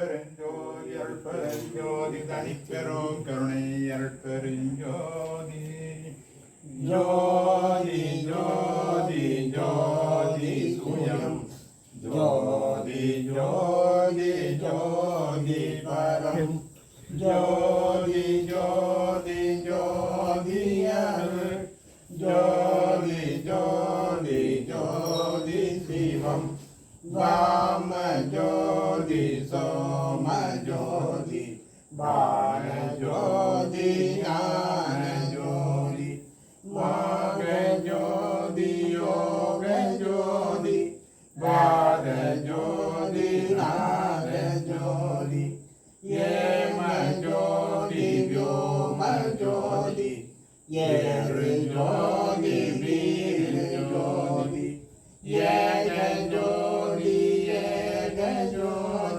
അരുൾപ്പെരിഞ്ഞോതി അരുൾപ്പെരിഞ്ഞോതി തനിക്കരോ കരുണൈ അരുൾപ്പെരിഞ്ഞോതി ജ്യോതി ജ്യോതി ജ്യോതി സൂയം ജ്യോതി ജ്യോതി ജ്യോതി പരം ജ്യോതി ജ്യോതി ജ്യോതി ജ്യോതി ജ്യോതി ജ്യോതി ശിവം വാമ ജ്യോതി ജ്യോതി സോമ ജ്യോതി ബാല ജ്യോതി ജ്ഞാന ജ്യോതി വാഗ ജ്യോതി യോഗ ജ്യോതി വാദ ജ്യോതി നാദ ജ്യോതി യേമ ജ്യോതി വ്യോമ ജ്യോതി യേറി ജ്യോതി വീര Oh.